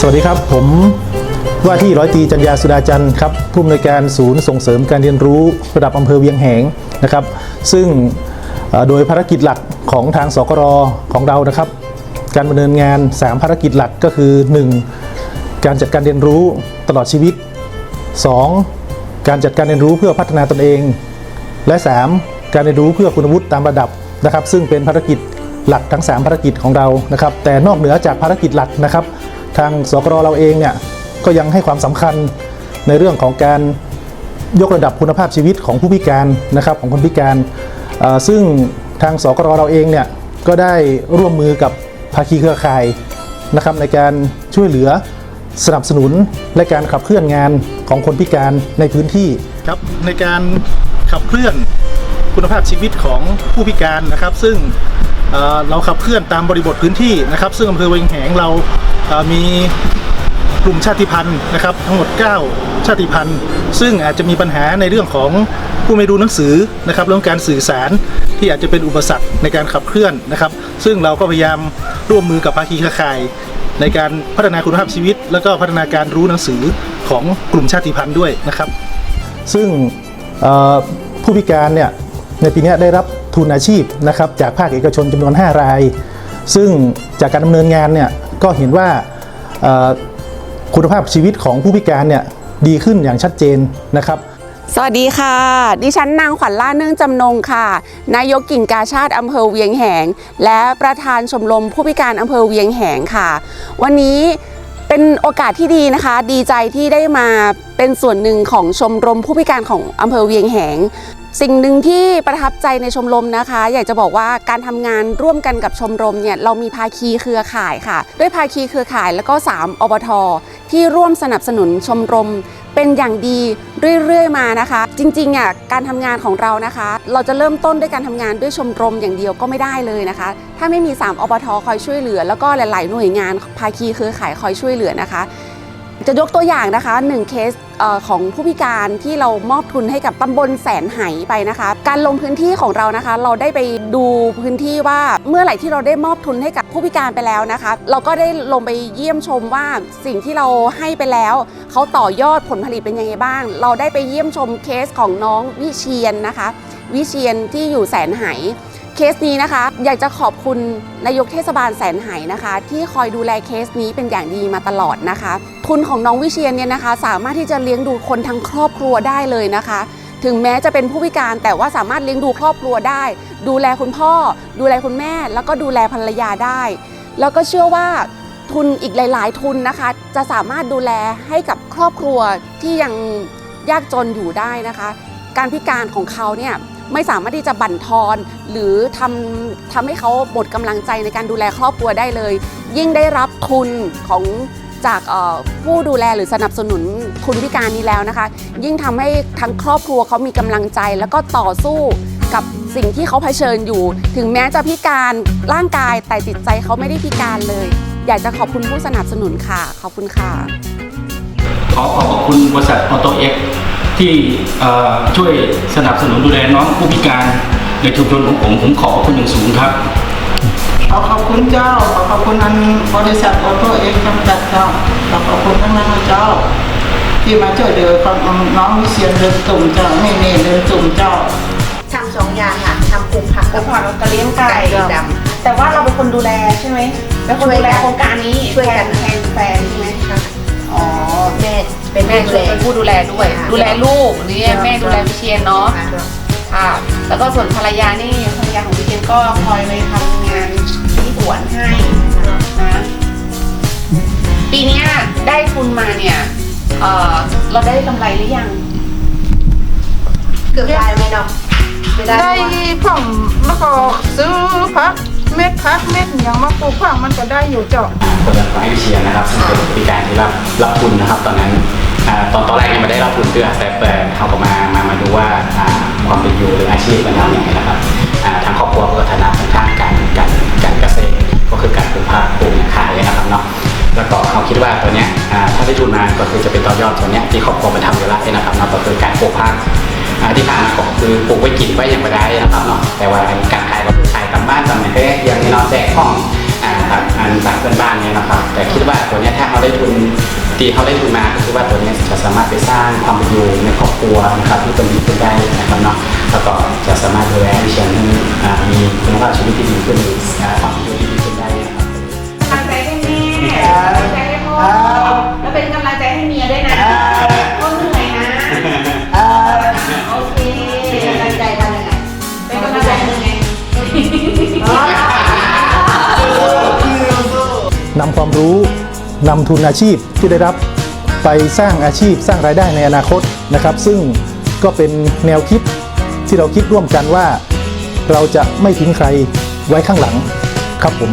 สวัสดีครับ ผมว่าที่ร้อยตรีจัญญาสุดาจันทร์ครับผู้อำนวยการศูนย์ส่งเสริมการเรียนรู้ระดับอำเภอเวียงแหงนะครับ ซึ่งโดยภารกิจหลักของทางสกรของเรานะครับ การดำเนินงาน 3 ภารกิจหลักก็คือ 1. การจัดการเรียนรู้ตลอดชีวิต 2. การจัดการเรียนรู้เพื่อพัฒนาตนเอง และ 3. การเรียนรู้เพื่อคุณวุฒิตามระดับนะครับ ซึ่งเป็นภารกิจหลักทั้ง 3 ภารกิจของเรานะครับ แต่นอกเหนือจากภารกิจหลักนะครับ ทางสกรเราเองเนี่ยก็ยังให้ความสำคัญในเรื่องของการยกระดับคุณภาพชีวิตของผู้พิการนะครับของคนพิการ ซึ่งทางสกรเราเองเนี่ยก็ได้ร่วมมือกับภาคีเครือข่ายนะครับในการช่วยเหลือสนับสนุนและการขับเคลื่อนงานของคนพิการในพื้นที่ครับในการขับเคลื่อนคุณภาพชีวิตของผู้พิการนะครับ ซึ่ง เราขับเคลื่อนตามบริบทพื้นที่นะครับ ซึ่งอำเภอเวียงแหงเรามีกลุ่มชาติพันธุ์นะครับ ทั้งหมด 9 ชาติพันธุ์ ซึ่งอาจจะมีปัญหาในเรื่องของผู้ไม่รู้หนังสือนะครับเรื่องการสื่อสารที่อาจจะเป็นอุปสรรคในการขับเคลื่อนนะครับ ซึ่งเราก็พยายามร่วมมือกับภาคีเครือข่าย ในการพัฒนาคุณภาพชีวิต แล้วก็พัฒนาการรู้หนังสือของกลุ่มชาติพันธุ์ด้วยนะครับ ซึ่งผู้พิการเนี่ยในปีนี้ได้รับ ทุนอาชีพนะครับจากภาคเอกชนจำนวน 5 ราย ซึ่งจากการดำเนินงานเนี่ยก็เห็นว่าคุณภาพชีวิตของผู้พิการเนี่ยดีขึ้นอย่างชัดเจนนะครับสวัสดีค่ะ ดิฉันนางขวัญล่าเนื่องจำนงค่ะ นายกกิ่งกาชาติอำเภอเวียงแหง และประธานชมรมผู้พิการอำเภอเวียงแหงค่ะ วันนี้เป็นโอกาสที่ดีนะคะ ดีใจที่ได้มาเป็นส่วนหนึ่งของชมรมผู้พิการของอำเภอเวียงแหง สิ่งหนึ่งที่ประทับใจในชมรมนะคะ อยากจะบอกว่าการทำงานร่วมกันกับชมรมเนี่ยเรามีภาคีเครือข่ายค่ะ ด้วยภาคีเครือข่ายแล้วก็ 3 อบทที่ร่วมสนับสนุนชมรมเป็นอย่างดีเรื่อยๆมานะคะ จริงๆอะการทำงานของเรานะคะ เราจะเริ่มต้นด้วยการทำงานด้วยชมรมอย่างเดียวก็ไม่ได้เลยนะคะ ถ้าไม่มี 3 อบทคอยช่วยเหลือ แล้วก็หลาย ๆ หน่วยงานภาคีเครือข่ายคอยช่วยเหลือนะคะ จะยกตัวอย่างนะคะ1เคสเอ่อของผู้พิการที่เรามอบทุนให้กับตำบลแสนไหไปนะคะ การลงพื้นที่ของเรานะคะ เราได้ไปดูพื้นที่ว่าเมื่อไหร่ที่เราได้มอบทุนให้กับผู้พิการไปแล้วนะคะ เราก็ได้ลงไปเยี่ยมชมว่าสิ่งที่เราให้ไปแล้วเขาต่อยอดผลผลิตเป็นยังไงบ้าง เราได้ไปเยี่ยมชมเคสของน้องวิเชียนนะคะ วิเชียนที่อยู่แสนไห เคสนี้นะคะ อยากจะขอบคุณนายกเทศบาลแสนไหนะคะ ที่คอยดูแลเคสนี้เป็นอย่างดีมาตลอดนะคะ ทุนของน้องวิเชียนเนี่ยนะคะ สามารถที่จะเลี้ยงดูคนทั้งครอบครัวได้เลยนะคะ ถึงแม้จะเป็นผู้พิการแต่ว่าสามารถเลี้ยงดูครอบครัวได้ ดูแลคุณพ่อ ดูแลคุณแม่ แล้วก็ดูแลภรรยาได้ แล้วก็เชื่อว่าทุนอีกหลาย ๆ ทุนนะคะ จะสามารถดูแลให้กับครอบครัวที่ยังยากจนอยู่ได้นะคะ การพิการของเขาเนี่ย ไม่สามารถที่จะบั่นทอน หรือทำทำให้เขาหมดกำลังใจในการดูแลครอบครัวได้เลย ยิ่งได้รับทุนของจากผู้ดูแลหรือสนับสนุนทุนพิการนี้แล้วนะคะ ยิ่งทำให้ทั้งครอบครัวเขามีกำลังใจ แล้วก็ต่อสู้กับสิ่งที่เขาเผชิญอยู่ ถึงแม้จะพิการร่างกายแต่จิตใจเขาไม่ได้พิการเลย อยากจะขอบคุณผู้สนับสนุนค่ะ ขอบคุณค่ะ ขอขอบคุณบริษัทออโตเอ็ก ที่เอ่อช่วยสนับสนุนดูแลน้องผู้พิการในชุมชนของผมผมขอบพระคุณอย่างสูงครับ ขอขอบคุณเจ้า ขอขอบคุณอันบริษัทออโต้เอ็กซ์จำกัดเจ้าขอขอบคุณทั้งนั้นนะเจ้า ที่มาช่วยเหลือของน้องวิเชียนเดินตุ่มเจ้านี่นี่เดินตุ่มเจ้าทำสองอย่างค่ะทำปลูกผักปลูกผักกับเลี้ยงไก่ดแต่ว่าเราเป็นคนดูแลใช่ไหมเป็นคนดูแลโครงการนี้ช่วยกันแทนแฟนใช่ไหมำค่ะ อ๋อแม่เป็นแม่แม่ดูช่วยแลเป็นผู้ดูแลด้วยค่ะดูแลลูกนี่แม่ดูแลวิเชียนเนาะค่ะค่ะ แล้วก็ส่วนภรรยานี่ภรรยาของวิเชียนก็คอยไปทำงานที่สวนให้นะปีเนี้ยได้ทุนมาเนี่ยเออเราได้กำไรหรือยัง เกือบได้ไหมเนาะไม่ได้ได้ผมแล้วก็ซื้อพัก เม็ดพักเม็ดอย่างมาปลูกผักมันก็ได้อยู่เจ้าบริษัทไอวิเชียนะครับซึ่งเป็นบริการที่รับรับทุนนะครับตอนนั้นอ่าตอนตอนแรกยังไม่ได้รับทุนเพื่อแต่แต่เขาก็มามามาดูว่าอ่าความเป็นอยู่หรืออาชีพมันทำอย่างไรนะครับอ่าทางครอบครัวก็ถนัดทางการการการเกษตรก็คือการปลูกผักปลูกขายนะครับเนาะแล้วก็เขาคิดว่าตัวเนี้ยอ่าถ้าได้ทุนมาก็คือจะเป็นต่อยอดตัวเนี้ยที่ครอบครัวมันทำอยู่แล้วนะครับเนาะก็คือการปลูกผัก ที่ผ่านมาก็คือปลูกไว้กินไว้อย่างไรได้นะครับเนาะแต่ว่าการขายก็ขายตามบ้านตามไหนก็อย่างนี้เนาะแจกห้องอ่าตัดอันตัดเพื่อนบ้านเนี่ยนะครับ แต่คิดว่าตัวนี้ถ้าเขาได้ทุนตีเขาได้ทุนมาก็คือว่าตัวนี้จะสามารถไปสร้างความเป็นอยู่ในครอบครัวนะครับที่เป็นดีขึ้นได้นะครับเนาะแล้วก็จะสามารถดูแลให้อ่ามีคุณภาพชีวิตที่ดีขึ้นอ่า รู้นำทุนอาชีพที่ได้รับไปสร้างอาชีพสร้างรายได้ในอนาคตนะครับ ซึ่งก็เป็นแนวคิดที่เราคิดร่วมกันว่า เราจะไม่ทิ้งใครไว้ข้างหลังครับผม